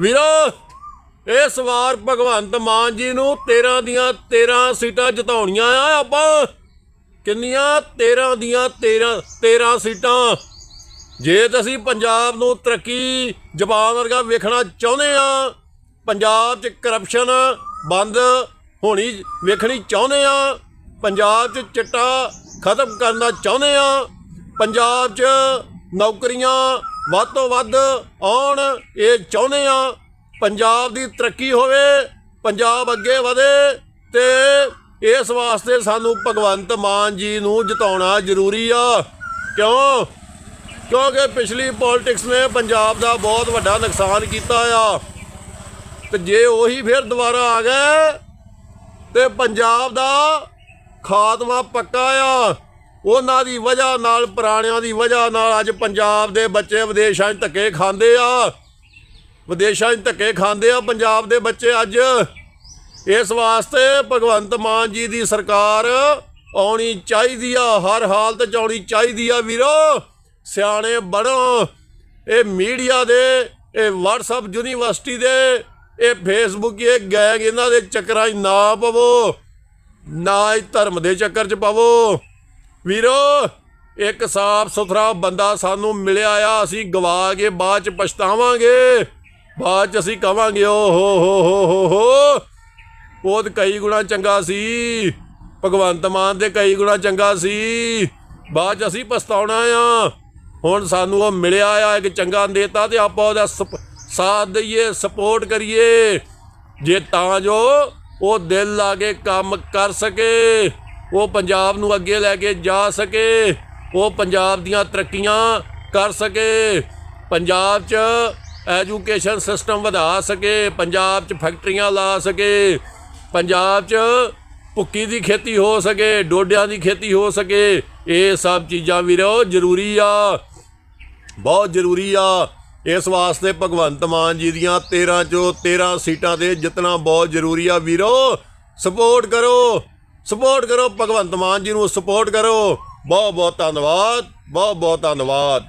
ਵੀਰੋ ਇਸ ਵਾਰ ਭਗਵੰਤ ਮਾਨ ਜੀ ਨੂੰ 13 ਦੀਆਂ 13 ਸੀਟਾਂ ਜਿਤਾਉਣੀਆਂ ਆ। ਆਪਾਂ ਕਿੰਨੀਆਂ? 13 ਦੀਆਂ 13 13 ਸੀਟਾਂ। ਜੇ ਤਾਂ ਅਸੀਂ ਪੰਜਾਬ ਨੂੰ ਤਰੱਕੀ ਜਪਾਨ ਵਰਗਾ ਵੇਖਣਾ ਚਾਹੁੰਦੇ ਆ, ਪੰਜਾਬ 'ਚ ਕਰਪਸ਼ਨ ਬੰਦ ਹੋਣੀ, ਵੇਖਣੀ ਚਾਹੁੰਦੇ ਆ, ਪੰਜਾਬ 'ਚ ਚਿੱਟਾ ਖਤਮ ਕਰਨਾ ਚਾਹੁੰਦੇ ਆ, ਪੰਜਾਬ 'ਚ ਨੌਕਰੀਆਂ ਵੱਧ ਤੋਂ ਵੱਧ ਆਉਣ, ਇਹ ਚਾਹੁੰਦੇ ਆ ਪੰਜਾਬ ਦੀ ਤਰੱਕੀ ਹੋਵੇ, ਪੰਜਾਬ ਅੱਗੇ ਵਧੇ ਤੇ ਇਸ ਵਾਸਤੇ ਸਾਨੂੰ ਭਗਵੰਤ ਮਾਨ ਜੀ ਨੂੰ ਜਿਤਾਉਣਾ ਜ਼ਰੂਰੀ ਆ। ਕਿਉਂ? ਕਿਉਂਕਿ ਪਿਛਲੀ ਪੋਲਿਟਿਕਸ ਨੇ ਪੰਜਾਬ ਦਾ ਬਹੁਤ ਵੱਡਾ ਨੁਕਸਾਨ ਕੀਤਾ ਆ। ਤੇ ਜੇ ਉਹੀ ਫਿਰ ਦੁਬਾਰਾ ਆ ਗਏ ਤੇ ਪੰਜਾਬ ਦਾ ਖਾਤਮਾ ਪੱਕਾ ਆ। ਉਹਨਾਂ ਦੀ ਵਜ੍ਹਾ ਨਾਲ, ਪੁਰਾਣਿਆਂ ਦੀ ਵਜ੍ਹਾ ਨਾਲ ਅੱਜ ਪੰਜਾਬ ਦੇ ਬੱਚੇ ਵਿਦੇਸ਼ਾਂ 'ਚ ਧੱਕੇ ਖਾਂਦੇ ਆ। ਵਿਦੇਸ਼ਾਂ 'ਚ ਧੱਕੇ ਖਾਂਦੇ ਆ ਪੰਜਾਬ ਦੇ ਬੱਚੇ ਅੱਜ। ਇਸ ਵਾਸਤੇ ਭਗਵੰਤ ਮਾਨ ਜੀ ਦੀ ਸਰਕਾਰ ਆਉਣੀ ਚਾਹੀਦੀ ਆ, ਹਰ ਹਾਲਤ 'ਚ ਆਉਣੀ ਚਾਹੀਦੀ ਆ ਵੀਰੋ। ਸਿਆਣੇ ਬਣੋ। ਇਹ ਮੀਡੀਆ ਦੇ, ਇਹ WhatsApp ਯੂਨੀਵਰਸਿਟੀ ਦੇ, ਇਹ ਫੇਸਬੁੱਕ ਇਹ ਗੈਂਗ ਇਹਨਾਂ ਦੇ ਚੱਕਰਾਂ 'ਚ ਨਾ ਪਵੋ। ਨਾ ਹੀ ਧਰਮ ਦੇ ਚੱਕਰ 'ਚ ਪਵੋ। ਵੀਰੋ, ਇੱਕ ਸਾਫ਼ ਸੁਥਰਾ ਬੰਦਾ ਸਾਨੂੰ ਮਿਲਿਆ ਆ, ਅਸੀਂ ਗਵਾ ਕੇ ਬਾਅਦ 'ਚ ਪਛਤਾਵਾਂਗੇ। ਬਾਅਦ 'ਚ ਅਸੀਂ ਕਵਾਂਗੇ, ਓ ਹੋ ਹੋ ਹੋ ਹੋ ਹੋ। ਉਹ ਕਈ ਗੁਣਾ ਚੰਗਾ ਸੀ। ਭਗਵੰਤ ਮਾਨ ਦੇ ਕਈ ਗੁਣਾ ਚੰਗਾ ਸੀ। ਬਾਅਦ 'ਚ ਅਸੀਂ ਪਛਤਾਉਣਾ ਆ। ਹੁਣ ਸਾਨੂੰ ਉਹ ਮਿਲਿਆ ਆ, ਇੱਕ ਚੰਗਾ ਨੇਤਾ ਤੇ ਆਪਾਂ ਉਹਦਾ ਸਪ- ਸਾਥ ਦਈਏ ਸਪੋਰਟ ਕਰੀਏ। ਜੇ ਤਾਂ ਜੋ ਉਹ ਦਿਲ ਲਾ ਕੇ ਕੰਮ ਕਰ ਸਕੇ। ਉਹ ਪੰਜਾਬ ਨੂੰ ਅੱਗੇ ਲੈ ਕੇ ਜਾ ਸਕੇ, ਉਹ ਪੰਜਾਬ ਦੀਆਂ ਤਰੱਕੀਆਂ ਕਰ ਸਕੇ, ਪੰਜਾਬ 'ਚ ਐਜੂਕੇਸ਼ਨ ਸਿਸਟਮ ਵਧਾ ਸਕੇ, ਪੰਜਾਬ 'ਚ ਫੈਕਟਰੀਆਂ ਲਾ ਸਕੇ, ਪੰਜਾਬ 'ਚ ਭੁੱਕੀ ਦੀ ਖੇਤੀ ਹੋ ਸਕੇ, ਡੋਡਿਆਂ ਦੀ ਖੇਤੀ ਹੋ ਸਕੇ, ਇਹ ਸਭ ਚੀਜ਼ਾਂ ਵੀਰੋ ਜ਼ਰੂਰੀ ਆ। ਬਹੁਤ ਜ਼ਰੂਰੀ ਆ। ਇਸ ਵਾਸਤੇ ਭਗਵੰਤ ਮਾਨ ਜੀ ਦੀਆਂ 13 ਚੋਂ 13 ਸੀਟਾਂ ਤੇ ਜਿੱਤਣਾ ਬਹੁਤ ਜ਼ਰੂਰੀ ਆ ਵੀਰੋ। ਸਪੋਰਟ ਕਰੋ। ਸਪੋਰਟ ਕਰੋ ਭਗਵੰਤ ਮਾਨ ਜੀ ਨੂੰ ਸਪੋਰਟ ਕਰੋ। ਬਹੁਤ ਬਹੁਤ ਧੰਨਵਾਦ ਬਹੁਤ ਬਹੁਤ ਧੰਨਵਾਦ।